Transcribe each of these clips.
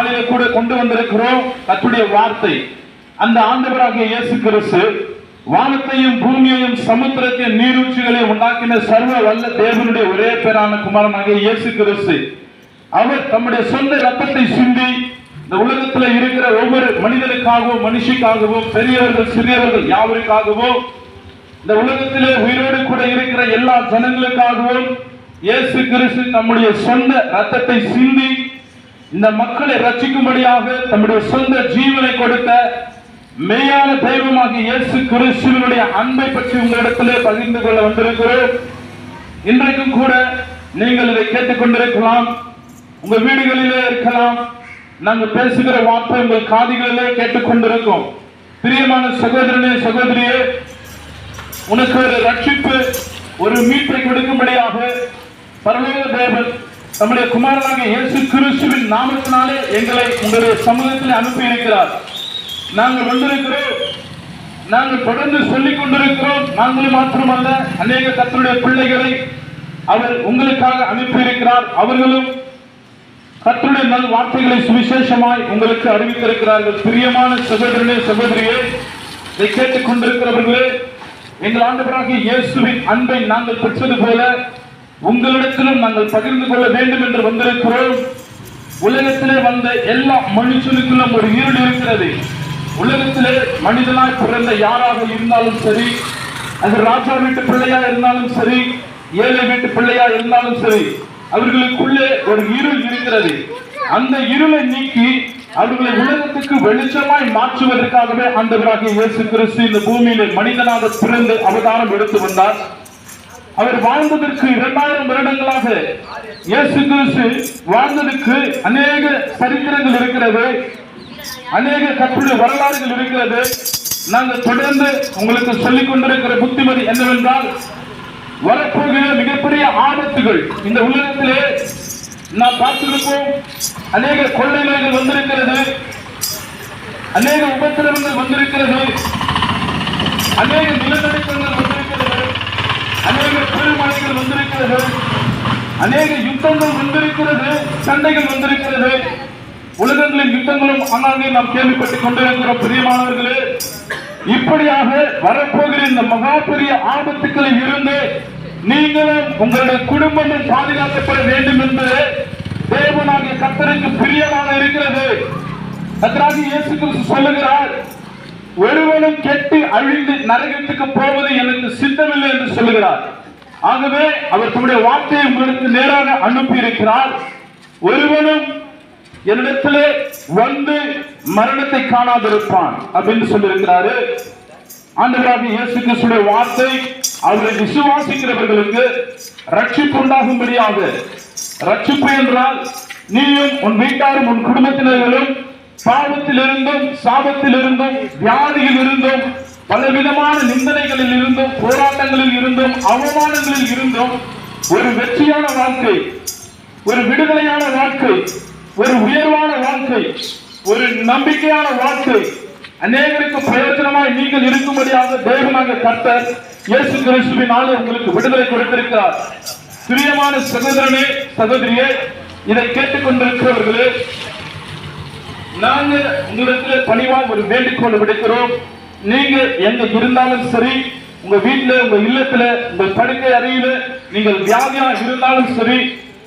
காலையில கூட கொண்டு வந்திருக்கிறோம். கத்துடைய வார்த்தை. அந்த ஆண்டவராகிய இயேசு கிறிஸ்து வானத்தையும் பூமியையும் சமுத்திரத்தையும் நீரூற்றுகளையும் உண்டாக்கின சர்வ வல்ல தேவனுடைய ஒரே பேரான குமாரனாக இயேசு கிறிஸ்து அவர் தம்முடைய சொந்த ரத்தத்தை சிந்தி இந்த உலகத்துல இருக்கிற ஒவ்வொரு மனிதனுக்காகவும் மனுஷிக்காகவும் பெரியவர்கள் சிறியவர்கள் யாவருக்காகவும் இந்த உலகத்திலே உயிரோடு கூட இருக்கிற எல்லா ஜனங்களுக்காகவும் இயேசு கிறிஸ்து நம்முடைய சொந்த ரத்தத்தை சிந்தி இந்த மக்களை ரட்சிக்கும்படியாக தம்முடைய சொந்த ஜீவனை கொடுத்த மெய்யான தெய்வமாகிய இயேசு கிறிஸ்துவனுடைய அன்பை பற்றி உங்களிடத்திலே பகிர்ந்து கொள்ள வந்திருக்கிறோம். இன்றைக்கும் கூட நீங்கள் இதை கேட்டுக்கொண்டிருக்கலாம். உங்க வீடுகளிலே இருக்கலாம். நாங்கள் பேசுகிற வார்த்தை உங்கள் காதிகளிலே கேட்டுக்கொண்டிருக்கோம். பிரியமான சகோதரனே சகோதரியே உனக்கு ஒரு ரட்சிப்பு ஒரு மீட்பை கொடுக்கும்படியாக பரலோக தேவன் நம்முடைய குமாரனாக இயேசு கிறிஸ்துவின் நாமத்தினாலே எங்களை உங்களுடைய சமூகத்தில் அனுப்பி இருக்கிறார் நாங்கள் வந்திருக்கிறோம். நாங்கள் தொடர்ந்து சொல்லிக் கொண்டிருக்கிறோம். நாங்கள் மாத்திரமல்ல அநேக கத்தருடைய பிள்ளைகளை அவர் உங்களுக்காக அனுப்பி இருக்கிறார் அவர்களும் கத்தருடைய நல் வார்த்தைகளை சுவிசேஷமாய் உங்களுக்கு அறிவித்திருக்கிறார்கள். பிரியமான சகோதரனே சகோதரியே இதை கேட்டுக் கொண்டிருக்கிறவர்களே எங்கள் ஆண்டவராக இயேசுவின் அன்பை நாங்கள் பெற்றது போல உங்களிடத்திலும் நாங்கள் பகிர்ந்து கொள்ள வேண்டும் என்று வந்திருக்கிறோம். உலகத்திலே வந்த எல்லா மனுஷனுக்குள்ளும் ஒரு இருள் இருக்கிறது. உலகத்திலே மனிதனாய் பிறந்த யாராக இருந்தாலும் சரி அது ராஜா வீட்டு பிள்ளையா இருந்தாலும் சரி ஏழை வீட்டு பிள்ளையா இருந்தாலும் சரி அவர்களுக்குள்ளே ஒரு இருள் இருக்கிறது. அந்த இருளை நீக்கி அவர்களை உலகத்துக்கு வெளிச்சமாய் மாற்றுவதற்காகவே அந்த இயேசு கிறிஸ்து இந்த பூமியிலே மனிதனாக பிறந்து அவதாரம் எடுத்து வந்தார். அவர் வாழ்ந்ததற்கு இரண்டாயிரம் வருடங்களாக இயேசு கிறிஸ்து வாழ்ந்ததற்கு அநேக சரித்திரங்கள் இருக்கிறது. அநேக கற்றுடைய வரலாறுகள் இருக்கிறது. நாங்கள் தொடர்ந்து உங்களுக்கு சொல்லிக் கொண்டிருக்கிற புத்திமதி என்னவென்றால் வரப்போகிற மிகப்பெரிய ஆபத்துகள் இந்த உலகத்திலே நாம் பார்த்திருப்போம். அநேக கொள்ளை நோய்கள் வந்திருக்கிறது. அநேக உபத்திரவங்கள் வந்திருக்கிறது. அநேக நிலநடுக்கங்கள் அநேக பெருமழைகள் வந்திருக்கிறது. அநேக யுத்தங்கள் வந்திருக்கிறது சண்டைகள் வந்திருக்கிறது. உலகங்களின் யுத்தங்களும் ஆனாலே நாம் கேள்விப்பட்டுக் கொண்டிருக்கிறோம் பிரியமானவர்களே இப்படியாக வரப்போகிற இந்த மகா பெரிய ஆபத்துக்களில் இருந்து நீங்களும் உங்களுடைய குடும்பமும் பாதுகாக்கப்பட வேண்டும் என்று தேவனாகிய கத்தருக்கு பிரியமாக இருக்கிறது. கத்தராகி இயேசு கிறிஸ்து சொல்லுகிறார் ஒருவனும் கெட்டு அழிந்து நரகத்துக்கு போவது எனக்கு சித்தமில்லை என்று சொல்லுகிறார். ஆகவே அவர் தன்னுடைய வார்த்தையை உங்களுக்கு நேராக அனுப்பி இருக்கிறார் ஒருவனும் என்னிடத்திலே வந்து மரணத்தை காணாதிருப்பான் அப்படின்னு சொல்லியிருக்கிறாரு. ஆண்டவராக இயேசு கிறிஸ்துடைய வார்த்தை அவரை விசுவாசிக்கிறவர்களுக்கு ரட்சிப்பு உண்டாகும்படியாக. ரட்சிப்பு என்றால் நீயும் உன் வீட்டாரும் உன் குடும்பத்தினர்களும் பாவத்திலிருந்தும் சாபத்திலிருந்தும் வியாதியில் இருந்தும் பலவிதமான நிந்தனைகளில் இருந்தும் போராட்டங்களில் இருந்தும் அவமானங்களில் இருந்தும் ஒரு வெற்றியான வாழ்க்கை ஒரு விடுதலையான வாழ்க்கை ஒரு உயர்வான வாழ்க்கை ஒரு நம்பிக்கையான வாழ்க்கை. அநேகருக்கு பிரயோஜனமாய் நீங்கள் இருக்கும்படியாக தேவனாக கர்த்தர் இயேசு கிறிஸ்துவினாலே உங்களுக்கு விடுதலை கொடுத்திருக்கிறார். பிரியமான சகோதரனே சகோதரியே இதை கேட்டுக்கொண்டிருக்கிறவர்களே நாங்கள் உங்களிடத்தில் பணிவாக ஒரு வேண்டுகோள் விடுக்கிறோம். நீங்கள் எங்க இருந்தாலும் சரி உங்க வீட்டுல உங்க இல்லத்துல உங்க படுக்கை அறையில நீங்கள் வியாதியா இருந்தாலும் சரி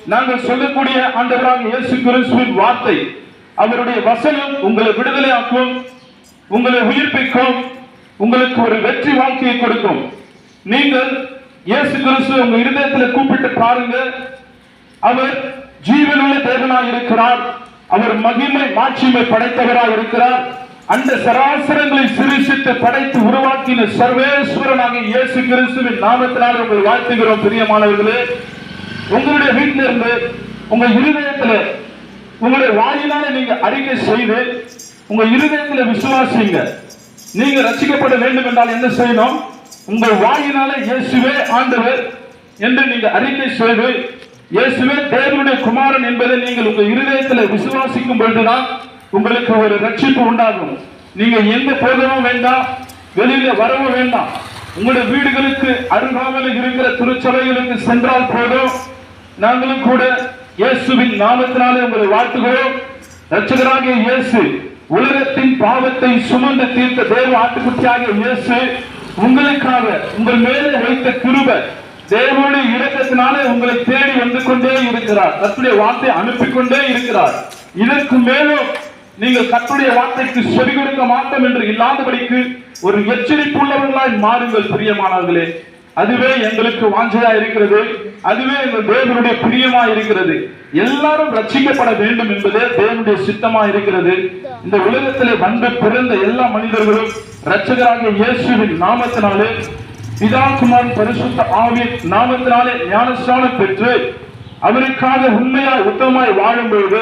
நாங்கள் சொல்லக்கூடிய ஆண்டவராக இயேசு கிறிஸ்துவின் வார்த்தை அவருடைய வசனம் உங்களை விடுதலையாக்கும் உங்களை உயிர்ப்பிக்கும் உங்களுக்கு ஒரு வெற்றி வாழ்க்கையை கொடுக்கும். நீங்கள் இயேசு கிறிஸ்து உங்க இருதயத்தில் கூப்பிட்டு பாருங்க அவர் ஜீவனுள்ள தேவனாக இருக்கிறார் அவர் மகிமை மாட்சிமை படைத்தவராக இருக்கிறார். அந்த சராசரங்களை சிரிசித்து படைத்து உருவாக்கின சர்வேஸ்வரனாக இயேசு கிறிஸ்துவின் நாமத்தினால் உங்களை வாழ்த்துகிறோம் பிரியமானவர்களே உங்களுடைய வீட்டில இருந்து உங்க இருதயத்துல உங்களுடைய வாயினால நீங்க அறிக்கை செய்து உங்க இருதயத்துல விசுவாசிங்க நீங்க ரசிக்கப்பட வேண்டும் என்றால் என்ன செய்யணும்? உங்கள் வாயினால இயேசுவே ஆண்டவர் என்று நீங்க அறிக்கை செய்து இயேசுவே தேவனுடைய குமாரன் என்பதை நீங்கள் உங்க இருதயத்தில் விசுவாசிக்கும் பொழுதுதான் உங்களுக்கு ஒரு ரட்சிப்பு உண்டாகும். நீங்க எந்த போகவும் வேண்டாம் வெளியில வரவும் வேண்டாம். உங்களுடைய வீடுகளுக்கு அருகாமையில் இருக்கிற திருச்சபைகளுக்கு சென்றால் போதும். நாங்களும் கூட இயேசுவின் நாமத்தினாலே உங்களை வாழ்த்துகிறோம். ரட்சகராகிய இயேசு உலகத்தின் பாவத்தை சுமந்து தீர்த்த தேவ ஆட்டுக்குட்டியாகிய இயேசு உங்களுக்காக உங்கள் மேலே வைத்த கிருப தேவனுடைய இலக்கத்தினாலே உங்களை தேடி வந்து கொண்டே இருக்கிறார். கத்துடைய வார்த்தை அனுப்பி கொண்டே இருக்கிறார். இதற்கு மேலும் நீங்கள் கத்துடைய வார்த்தைக்கு செவி கொடுக்க மாட்டோம் என்று இல்லாதபடிக்கு ஒரு எச்சரிப்புள்ளவர்களாய் மாறுங்கள் பிரியமானவர்களே. அதுவே எங்களுக்கு வாஞ்சையா இருக்கிறது. அதுவே எங்கள் தேவனுடைய பிரியமா இருக்கிறது. எல்லாரும் ரட்சிக்கப்பட வேண்டும் என்பதே தேவனுடைய சித்தமா இருக்கிறது. இந்த உலகத்திலே வந்து பிறந்த எல்லா மனிதர்களும் ரட்சகராகிய இயேசுவின் நாமத்தினாலே பிதாகுமார் பரிசுத்த ஆவிய நாமத்தினாலே ஞானஸ்தானம் பெற்று அவருக்காக உண்மையாய் உத்தமாய் வாழும்பொழுது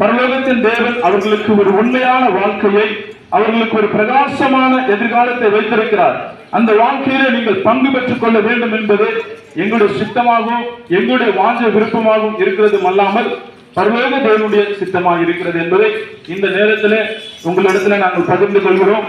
பரலோகத்தின் தேவன் அவர்களுக்கு ஒரு உண்மையான வாழ்க்கையை அவர்களுக்கு ஒரு பிரகாசமான எதிர்காலத்தை வைத்திருக்கிறார். அந்த வாழ்க்கையிலே நீங்கள் பங்கு பெற்றுக் கொள்ள வேண்டும் என்பது எங்களுடைய சித்தமாகவும் எங்களுடைய வாஞ்ச விருப்பமாகவும் இருக்கிறது அல்லாமல் பரலோக தேவனுடைய சித்தமாக இருக்கிறது என்பதை இந்த நேரத்திலே உங்களிடத்துல நாங்கள் பகிர்ந்து கொள்கிறோம்.